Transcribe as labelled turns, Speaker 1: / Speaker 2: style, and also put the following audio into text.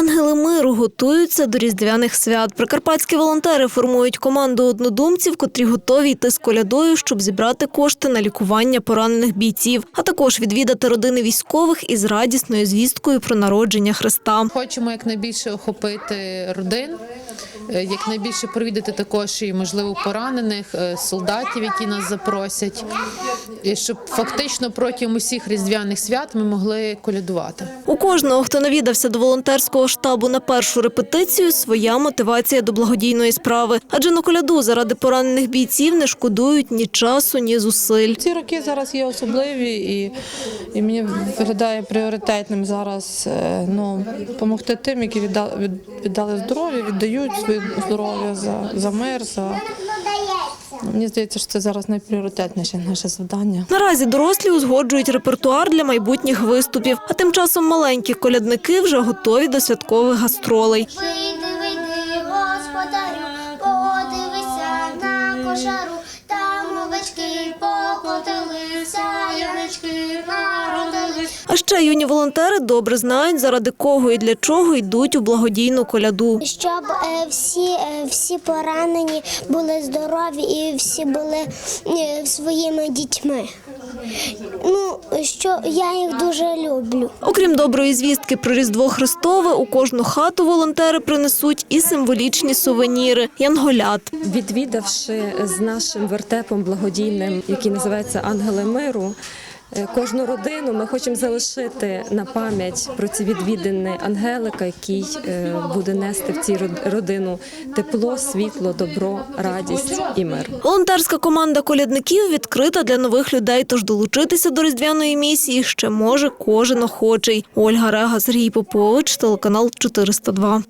Speaker 1: Ангели миру готуються до різдвяних свят. Прикарпатські волонтери формують команду однодумців, котрі готові йти з колядою, щоб зібрати кошти на лікування поранених бійців, а також відвідати родини військових із радісною звісткою про народження Христа.
Speaker 2: Хочемо якнайбільше охопити родин, е, якнайбільше провідати також і можливо поранених е, солдатів, які нас запросять, і щоб фактично протягом усіх різдвяних свят ми могли колядувати.
Speaker 1: У кожного, хто навідався до волонтерського штабу на першу репетицію, своя мотивація до благодійної справи. Адже на коляду заради поранених бійців не шкодують ні часу, ні зусиль.
Speaker 3: Ці роки зараз є особливі, і, і мені виглядає пріоритетним зараз е, ну, допомогти тим, які віддали, віддали здоров'я, віддають своє здоров'я за, за мир. За... Мені здається, що це зараз найпріоритетніше наше завдання.
Speaker 1: Наразі дорослі узгоджують репертуар для майбутніх виступів, а тим часом маленькі колядники вже готові до святкових гастролей. Ще юні волонтери добре знають, заради кого і для чого йдуть у благодійну коляду.
Speaker 4: Щоб е, всі, е, всі поранені були здорові і всі були е, своїми дітьми. Ну, що я їх дуже люблю.
Speaker 1: Окрім доброї звістки про Різдво Христове, у кожну хату волонтери принесуть і символічні сувеніри янголят.
Speaker 5: відвідавши з нашим вертепом благодійним, який називається Ангели миру. Е, Кожну родину ми хочемо залишити на пам'ять про ці відвідини Ангелика, який е, буде нести в цій род- родину тепло, світло, добро, радість і мир.
Speaker 1: Волонтерська команда колядників відкрита для нових людей, тож долучитися до різдвяної місії ще може кожен охочий. Ольга Рега, Сергій Попович, телеканал 402.